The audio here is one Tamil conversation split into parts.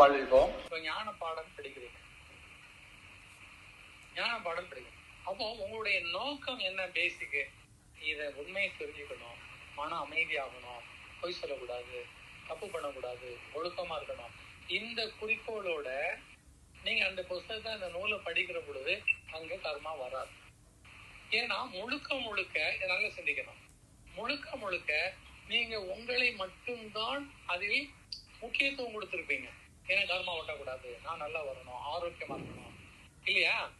வாழ்வோம் ஞான பாடம் படிக்கிறீங்க. ஞான பாடம் படிக்கிறீங்க. அப்போ உங்களுடைய நோக்கம் என்ன பேசிக்கு இதை உண்மையை தெரிஞ்சுக்கணும். மன அமைதியாகணும். பொய் சொல்லக்கூடாது. தப்பு பண்ணக்கூடாது. ஒழுக்கமா இருக்கணும். இந்த குறிக்கோளோட நீங்க அந்த புஸ்தகத்தை அந்த நூலை படிக்கிற பொழுது அங்க கர்மா வராது. ஏன்னா முழுக்க முழுக்க நல்லா சிந்திக்கணும். முழுக்க முழுக்க நீங்க உங்களை மட்டும்தான் அதில் முக்கியத்துவம் கொடுத்திருப்பீங்க. ஏன்னா கர்மா ஓட்டக்கூடாது. நான் நல்லா வரணும் ஆரோக்கியமா இருக்கணும். இல்லையா?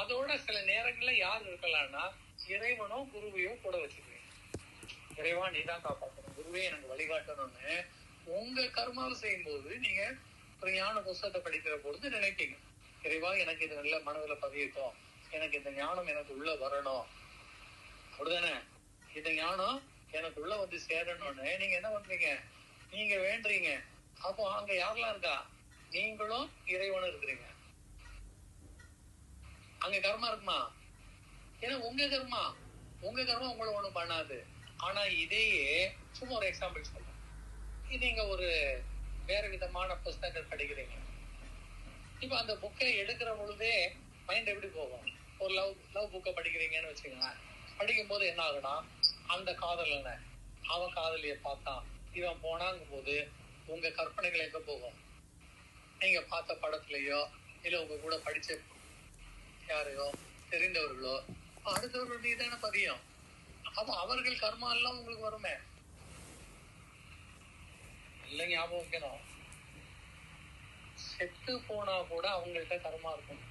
அதோட சில நேரங்கள்ல யார் இருக்கலாம்னா இறைவனோ குருவையோ கூட வச்சுக்குவீங்க இறைவா நீ தான் காப்பாற்றணும் குருவே எனக்கு வழிகாட்டணும்னு உங்க கர்மாவை செய்யும்போது நீங்க ஒரு ஞான புஸ்தகத்தை படிக்கிற பொழுது நினைப்பீங்க. இறைவா எனக்கு இது நல்ல மனதுல பதியட்டும். எனக்கு இந்த ஞானம் எனக்கு உள்ள வரணும். அப்படிதானே? இந்த ஞானம் எனக்கு உள்ள வந்து சேரணும்னு நீங்க என்ன பண்றீங்க? நீங்க வேண்டுறீங்க. அப்போ அங்க யாரெல்லாம் இருக்கா? நீங்களும் இறைவனும் இருக்கிறீங்க. அங்க கர்மா இருக்குமா? ஏன்னா உங்க கர்மா உங்க கர்மா உங்களை ஒண்ணும் பண்ணாது. ஆனா இதையே சும்மா ஒரு எக்ஸாம்பிள் சொல்றேன். இது நீங்க ஒரு வேற விதமான புஸ்தகங்கள் படிக்கிறீங்க. இப்ப அந்த புக்கை எடுக்கிற பொழுதே மைண்ட் எப்படி போகும்? ஒரு லவ் லவ் புக்கை படிக்கிறீங்கன்னு வச்சுக்கோங்களேன். படிக்கும் போது என்ன ஆகுனா அந்த காதலனை அவன் காதலிய பார்த்தான். இவன் போனாங்கும் போது உங்க கற்பனைகள் எங்க போகும்? நீங்க பார்த்த படத்துலயோ இல்ல உங்க கூட படிச்ச யாரையோ தெரிந்தவர்களோ அடுத்தவர்கள் மீதான பதியும். அப்ப அவர்கள் கர்மா எல்லாம் உங்களுக்கு வருமே? நல்ல ஞாபகம் வைக்கணும். செத்து போனா கூட அவங்கள்ட்ட கர்மா இருக்கும்.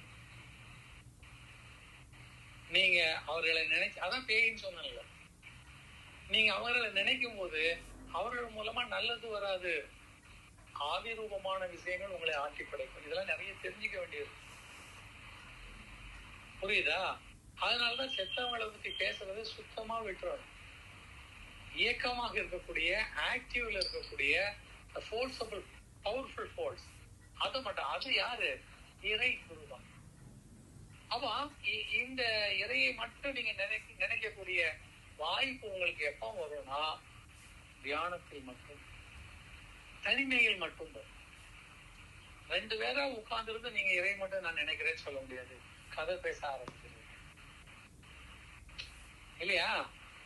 நீங்க அவர்களை நினைச்சு அதான் பேயின்னு சொன்னல நீங்க அவர்களை நினைக்கும் போது அவர்கள் மூலமா நல்லது வராது. ஆவிரூபமான விஷயங்கள் உங்களை ஆக்கி படைக்கும். இதெல்லாம் நிறைய தெரிஞ்சுக்க வேண்டியது. புரியுதா? அதனாலதான் செத்தவங்களை பத்தி பேசுறது சுத்தமா விட்டுறணும். இயக்கமாக இருக்கக்கூடிய ஆக்டிவ்ல இருக்கக்கூடிய ஃபோர்ஸபிள் பவர்ஃபுல் ஃபோர்ஸ் அது மட்டும் அது யாரு? இறை குருதான் அப்ப இந்த இறையை மட்டும் நீங்க நினைக்க நினைக்கக்கூடிய வாய்ப்பு உங்களுக்கு எப்ப வரும்னா தியானத்தில் மட்டும். தனிமையில் மட்டும் ரெண்டு பேரா உட்கார்ந்துருந்து நீங்க இறை மட்டும் நான் நினைக்கிறேன்னு சொல்ல முடியாது. கதை பேச ஆரம்பிச்சது இல்லையா?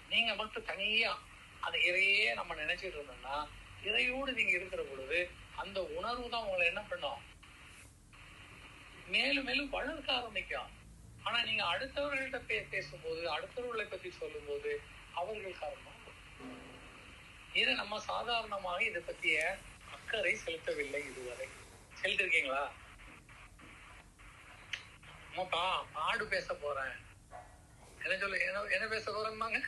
நீங்க மட்டும் தனியா அந்த இறையே நம்ம நினைச்சிட்டு இருந்தோம்னா இறையோடு நீங்க இருக்கிற பொழுது அந்த உணர்வு தான் உங்களை என்ன பண்ணும்? மேலும் மேலும் வளர்க்க ஆரம்பிக்கும். ஆனா நீங்க அடுத்தவர்கள்ட்ட பே பேசும்போது அடுத்தவர்களை பத்தி சொல்லும்போது அவர்கள் காரணம் இதை நம்ம சாதாரணமாக இதை பத்திய அக்கறை செலுத்தவில்லை இதுவரை. செலுத்திருக்கீங்களா? அம்மாப்பா பாடு பேச போறேன். என்ன சொல்லு என்ன என்ன பேச போறேன்னாங்க?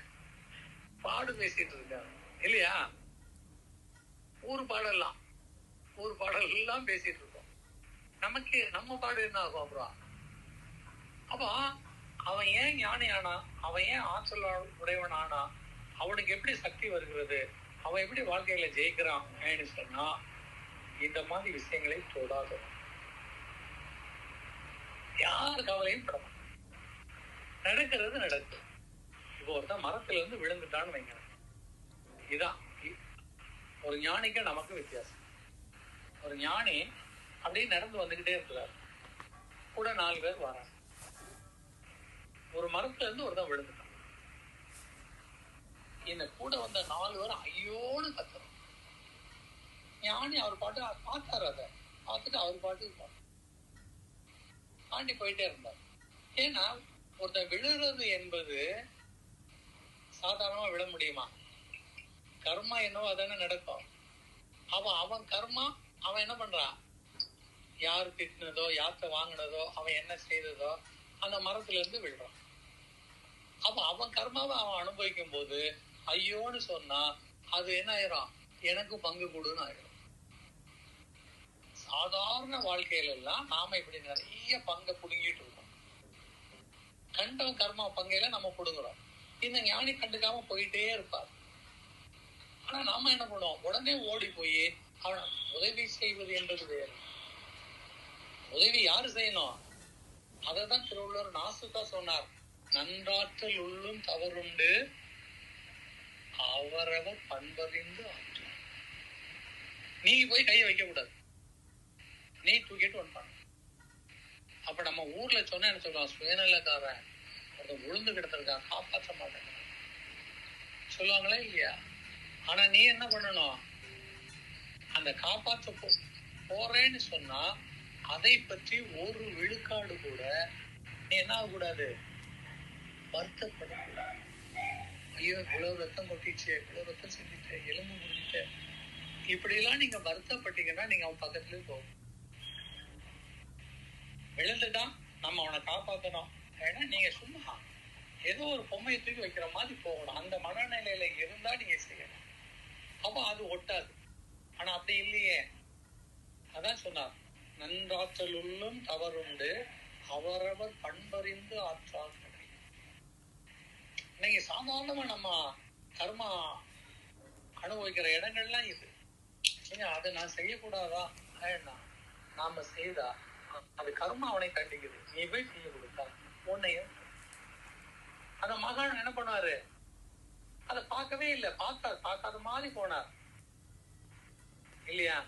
பாடு பேசிட்டு இருக்காங்க. இல்லையா? ஊர் பாடலாம் ஊர் பாடல் எல்லாம் பேசிட்டு இருக்கோம். நமக்கு நம்ம பாடு என்ன ஆகும் அப்புறம்? அப்போ அவன் ஏன் ஞானி ஆனா அவன் ஏன் ஆற்றல் உடையவன் ஆனா அவனுக்கு எப்படி சக்தி வருகிறது? அவன் எப்படி வாழ்க்கையில ஜெயிக்கிறான் சொன்னா இந்த மாதிரி விஷயங்களை தொடாத. யார் கவலையும் பட நடக்கிறது நடக்கும் இப்போ ஒருத்தன் மரத்துல இருந்து விழுந்துட்டான்னு வைங்க இதான். ஒரு ஞானிக்கு நமக்கு வித்தியாசம். ஒரு ஞானி அப்படியே நடந்து வந்துகிட்டே இருக்கிறார். கூட நாலு பேர் வராங்க. ஒரு மரத்துல இருந்து ஒருத்தன் விழுந்துட்டான். என்ன கூட வந்த நாலு பேர் ஐயோன்னு கத்துறோம். ஞானி அவர் பாட்டு பார்த்தாரு அதை. பார்த்துட்டு அவர் பாட்டுக்கு தாண்டி போயிட்டே இருந்தார். ஏன்னா ஒருத்தன் விழுறது என்பது சாதாரணமா விழ முடியுமா? கர்மா என்னவோ அதானே நடக்கும். அவன் அவன் கர்மா அவன் என்ன பண்றான் யார் திட்டினதோ யார்கிட்ட வாங்கினதோ அவன் என்ன செய்ததோ அந்த மரத்துல இருந்து விழுறான். அப்ப அவன் கர்மாவை அவன் அனுபவிக்கும் போது ஐயோன்னு சொன்னா அது என்ன ஆயிரும்? எனக்கு பங்கு கொடுன்னு ஆயிரும். சாதாரண வாழ்க்கையில எல்லாம் நாம இப்படி நிறைய பங்கை புடுங்கிட்டு இருக்கோம். கண்டவன் கர்மா பங்கையில நம்ம புடுங்குறோம். இந்த ஞானி கண்டுக்காம போயிட்டே இருப்பார். ஆனா நாம என்ன பண்ணுவோம்? உடனே ஓடி போய் அவன உதவி செய்வது என்பது வேறு. உதவி யாரு செய்யணும்? அததான் திருவள்ளுவர் நாசுக்கா சொன்னார். நன்றாற்றல் உள்ளும் தவறுண்டு அவரவர் பண்பறிந்து ஆற்றார். நீ போய் கையை வைக்க கூடாது நீ தூக்கிட்டு வந்துட்டான் அப்ப நம்ம ஊர்ல சொன்னா என்ன சொல்லுவான்? சுயநலக்காரன். ஒருத்தன் விழுந்து கிடந்திருக்கான் காப்பாற்ற மாட்டேன். சொல்லுவாங்களா இல்லையா? ஆனா நீ என்ன பண்ணணும்? அந்த காப்பாற்ற போறேன்னு சொன்னா அதை பற்றி ஒரு விழுக்காடு கூட நீ என்ன ஆகக்கூடாது? வருத்தப்படக்கூடாது. ஐயோ இவ்வளவு ரத்தம் கொட்டிச்சு இவ்வளவு ரத்தம் செஞ்சுட்டு எலும்பு முடிஞ்சுட்டு இப்படி எல்லாம் நீங்க வருத்தப்பட்டீங்கன்னா நீங்க அவன் பக்கத்துலயே போகும் விழுந்துட்டான் நம்ம அவனை காப்பாத்தணும். ஏன்னா நீங்க சும்மா ஏதோ ஒரு பொம்மையை தூக்கி வைக்கிற மாதிரி போகணும். அந்த மனநிலையில இருந்தா நீங்க செய்யணும். அப்ப அது ஒட்டாது. ஆனா அப்படி இல்லையே. அதான் சொன்னார். நன்றாற்றல் உள்ளும் தவறுண்டு அவரவர் பண்பறிந்து ஆற்றார்கள். சாதாரணமா நம்ம கர்மா அனுபவிக்கிற இடங்கள்லாம் இது. ஏங்க அதை நான் செய்யக்கூடாதா? ஏன்னா நாம செய்தா? அது கர்மா அவனை கண்டிக்குது. நீ போய் செய்ய கொடுத்தா உன்னையும் அந்த மகான் என்ன பண்ணாரு அதை பார்க்கவே இல்லை. பார்த்தார். பார்க்காத மாதிரி போனார். இல்லையா?